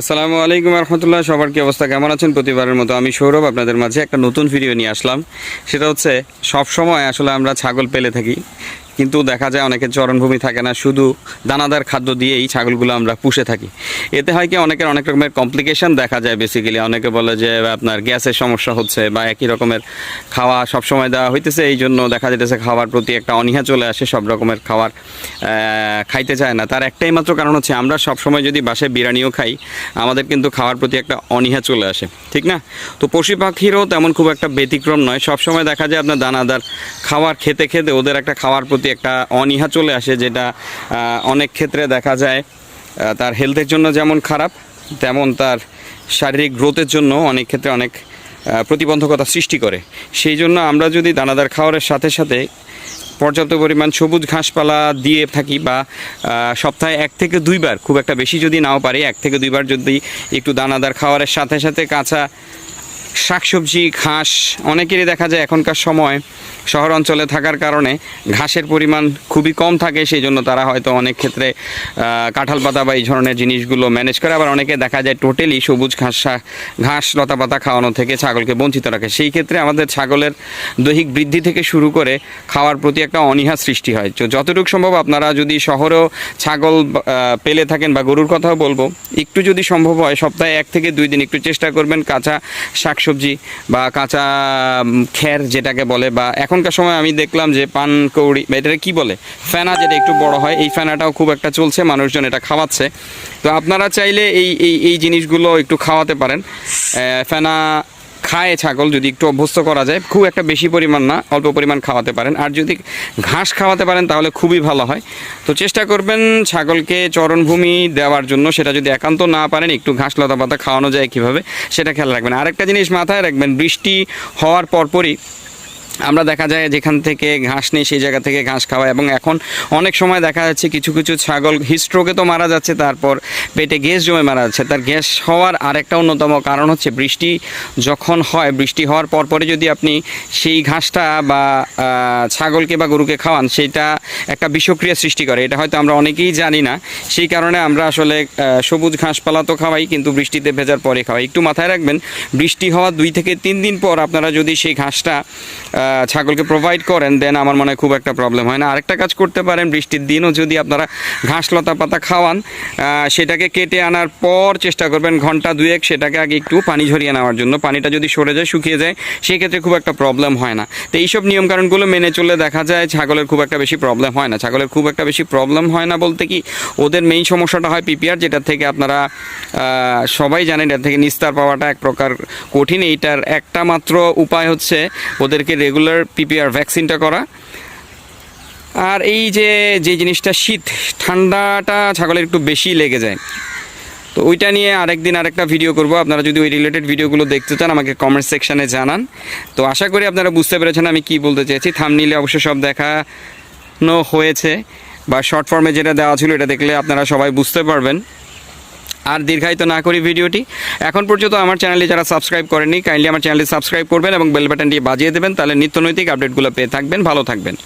আসসালামু আলাইকুম রহমতুল্লাহ সবার কি অবস্থা? কেমন আছেন? প্রতিবারের মতো আমি সৌরভ, আপনাদের মাঝে একটা নতুন ভিডিও নিয়ে আসলাম। সেটা হচ্ছে সব সময় আসলে আমরা ছাগল পেলে থাকি। কিন্তু দেখা যায় অনেকের চরণভূমি থাকে না শুধু দানাদার খাদ্য দিয়েই ছাগলগুলো আমরা পুষে থাকি। এতে হয় কি অনেকের অনেক রকমের কমপ্লিকেশন দেখা যায় বেসিক্যালি অনেকে বলে যে আপনার গ্যাসের সমস্যা হচ্ছে বা একই রকমের খাওয়া সব সময় দেওয়া হইতেছে এই জন্য দেখা যেতেছে খাওয়ার প্রতি একটা অনীহা চলে আসে সব রকমের আহ, খাইতে চায় না। তার একটাই মাত্র কারণ হচ্ছে আমরা সব সময় যদি বাসায় বিরিয়ানিও খাই আমাদের কিন্তু খাওয়ার প্রতি একটা অনীহা চলে আসে ঠিক না? তো পশু পাখিরও তেমন খুব একটা ব্যতিক্রম নয়। সব সময় দেখা যায় আপনার দানাদার খাওয়ার খেতে খেতে ওদের একটা খাওয়ার প্রতি একটা অনীহা চলে আসে যেটা অনেক ক্ষেত্রে দেখা যায় তার হেলথের জন্য যেমন খারাপ, তেমন তার শারীরিক গ্রোথের জন্য অনেক ক্ষেত্রে অনেক প্রতিবন্ধকতা সৃষ্টি করে। সেই জন্য আমরা যদি দানাদার খাওয়ারের সাথে সাথে পর্যাপ্ত পরিমাণ সবুজ ঘাসপালা দিয়ে থাকি বা সপ্তাহে এক থেকে দুইবার, খুব একটা বেশি যদি নাও পারি, এক থেকে দুইবার যদি একটু দানাদার খাওয়ারের সাথে সাথে কাঁচা শাকসবজি, ঘাস, অনেকেরই দেখা যায় এখনকার সময় শহর অঞ্চলে থাকার কারণে ঘাসের পরিমাণ খুবই কম থাকে, সেই জন্য তারা হয়তো অনেক ক্ষেত্রে কাঁঠাল পাতা বা এই ধরনের জিনিসগুলো ম্যানেজ করে। আবার অনেকে দেখা যায় টোটালি সবুজ ঘাস ঘাস, লতা পাতা খাওয়ানো থেকে ছাগলকে বঞ্চিত রাখে। সেই ক্ষেত্রে আমাদের ছাগলের দৈহিক বৃদ্ধি থেকে শুরু করে খাওয়ার প্রতি একটা অনীহা সৃষ্টি হয়। তো যতটুকু সম্ভব আপনারা যদি শহরেও ছাগল পেলে থাকেন বা গরুর কথাও বলব, একটু যদি সম্ভব হয়, সপ্তাহে এক থেকে দুই দিন একটু চেষ্টা করবেন কাঁচা শাকসবজি বা কাঁচা খের যেটাকে বলে বা এখনকার সময় আমি দেখলাম যে পান কৌড়ি এটাকে কী বলে? ফেনা যেটা একটু বড় হয়, এই ফেনাটাও খুব একটা চলছে, মানুষজন এটা খাওয়াচ্ছে। তো আপনারা চাইলে এই এই এই জিনিসগুলো একটু খাওয়াতে পারেন। ফেনা খায় ছাগল যদি একটু অভ্যস্ত করা যায়, খুব একটা বেশি পরিমাণ না, অল্প পরিমাণ খাওয়াতে পারেন। আর যদি ঘাস খাওয়াতে পারেন, তাহলে খুবই ভালো হয়। তো চেষ্টা করবেন ছাগলকে চরণভূমি দেওয়ার জন্য। সেটা যদি একান্ত না পারেন, একটু ঘাস লতা পাতা খাওয়ানো যায় কীভাবে, সেটা খেয়াল রাখবেন। আরেকটা জিনিস মাথায় রাখবেন, বৃষ্টি হওয়ার পরপরই আমরা দেখা যায় যেখান থেকে ঘাস নেই, সেই জায়গা থেকে ঘাস খাওয়া। এবং এখন অনেক সময় দেখা যাচ্ছে কিছু কিছু ছাগল হিস্ট্রোকে তো মারা যাচ্ছে, তারপর পেটে গ্যাস জমে মারা যাচ্ছে। তার গ্যাস হওয়ার আরেকটা অন্যতম কারণ হচ্ছে বৃষ্টি যখন হয় বৃষ্টি হওয়ার পরপরই যদি আপনি সেই ঘাসটা বা ছাগলকে বা গরুকে খাওয়ান সেটা একটা বিষক্রিয়া সৃষ্টি করে। এটা হয়তো আমরা অনেকেই জানি না। সেই কারণে আমরা আসলে সবুজ ঘাসপালা তো খাওয়াই কিন্তু বৃষ্টিতে ভেজার পরে খাওয়াই। একটু মাথায় রাখবেন বৃষ্টি হওয়ার দুই থেকে তিন দিন পর আপনারা যদি সেই ঘাসটা ছাগলকে প্রোভাইড করেন দেন আমার মনে হয় খুব একটা প্রবলেম হয় না। আরেকটা কাজ করতে পারেন বৃষ্টির দিনও যদি আপনারা ঘাস লতা পাতা খাওয়ান আহ, সেটাকে কেটে আনার পর চেষ্টা করবেন ঘণ্টা দুয়েক সেটাকে আগে একটু পানি ঝরিয়ে নেওয়ার জন্য। পানিটা যদি সরে যায়, শুকিয়ে যায়, সেক্ষেত্রে খুব একটা প্রবলেম হয় না। তো এইসব নিয়মকানুনগুলো মেনে চললে দেখা যায় ছাগলের খুব একটা বেশি প্রবলেম হয় না। ছাগলের খুব একটা বেশি প্রবলেম হয় না বলতে কি, ওদের মেইন সমস্যাটা হয় পিপিআর যেটা থেকে আপনারা সবাই জানেন, এর থেকে নিস্তার পাওয়াটা এক প্রকার কঠিন। এইটার একটা মাত্র উপায় হচ্ছে ওদেরকে রেগুলার পিপিআর ভ্যাকসিনটা করা। আর এই যে যে জিনিসটা শীত, ঠান্ডাটা ছাগলের একটু বেশি লেগে যায়। তো ওইটা নিয়ে আরেকদিন আরেকটা ভিডিও করব। আপনারা যদি ওই রিলেটেড ভিডিওগুলো দেখতে চান, আমাকে কমেন্ট সেকশানে জানান। তো আশা করি আপনারা বুঝতে পেরেছেন আমি কি বলতে চেয়েছি। থামনিলে অবশ্য সব দেখানো হয়েছে, বা শর্ট ফর্মে যেটা দেওয়া ছিল, এটা দেখলে আপনারা সবাই বুঝতে পারবেন। আর দীর্ঘায়িত না করি ভিডিওটি। এখন পর্যন্ত আমার চ্যানেলে যারা সাবস্ক্রাইব করেনি কাইন্ডলি আমার চ্যানেলটি সাবস্ক্রাইব করবেন এবং বেল বাটনটি বাজিয়ে দেবেন। তাহলে নিত্য নৈতিক আপডেটগুলো পেয়ে থাকবেন। ভালো থাকবেন।